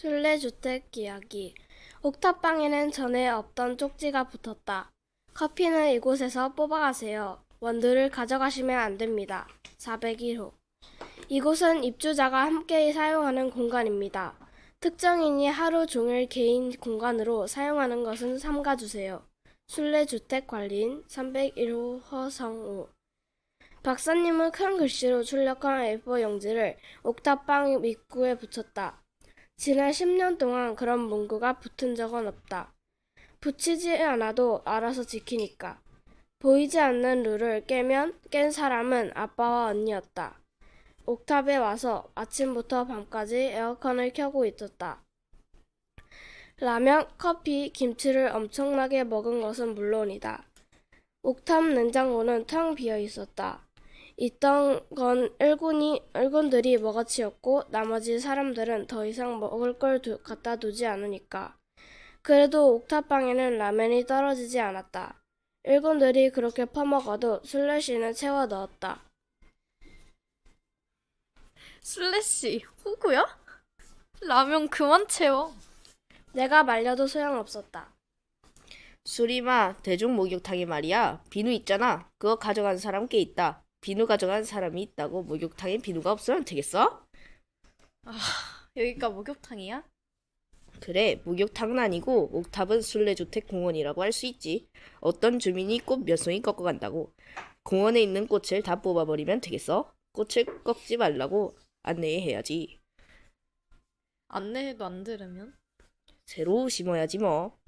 술래주택 이야기. 옥탑방에는 전에 없던 쪽지가 붙었다. 커피는 이곳에서 뽑아가세요. 원두를 가져가시면 안 됩니다. 401호. 이곳은 입주자가 함께 사용하는 공간입니다. 특정인이 하루 종일 개인 공간으로 사용하는 것은 삼가주세요. 술래주택 관리인 301호 허성우. 박사님은 큰 글씨로 출력한 A4 용지를 옥탑방 입구에 붙였다. 지난 10년 동안 그런 문구가 붙은 적은 없다. 붙이지 않아도 알아서 지키니까. 보이지 않는 룰을 깨면 깬 사람은 아빠와 언니였다. 옥탑에 와서 아침부터 밤까지 에어컨을 켜고 있었다. 라면, 커피, 김치를 엄청나게 먹은 것은 물론이다. 옥탑 냉장고는 텅 비어 있었다. 있던 건 일군이, 일군들이 먹어치웠고 나머지 사람들은 더 이상 먹을 걸 두- 갖다 두지 않으니까. 그래도 옥탑방에는 라면이 떨어지지 않았다. 일군들이 그렇게 퍼먹어도 술래씨는 채워 넣었다. 슬래시 호구야? 라면 그만 채워. 내가 말려도 소용없었다. 수리마 대중 목욕탕이 말이야 비누 있잖아 그거 가져간 사람 꽤 있다 비누 가져간 사람이 있다고 목욕탕에 비누가 없으면 되겠어? 여기가 목욕탕이야? 그래 목욕탕은 아니고 옥탑은 술래주택 공원이라고 할 수 있지 어떤 주민이 꽃 몇 송이 꺾어 간다고 공원에 있는 꽃을 다 뽑아버리면 되겠어? 꽃을 꺾지 말라고 안내해야지 안내해도 안 들으면? 새로 심어야지 뭐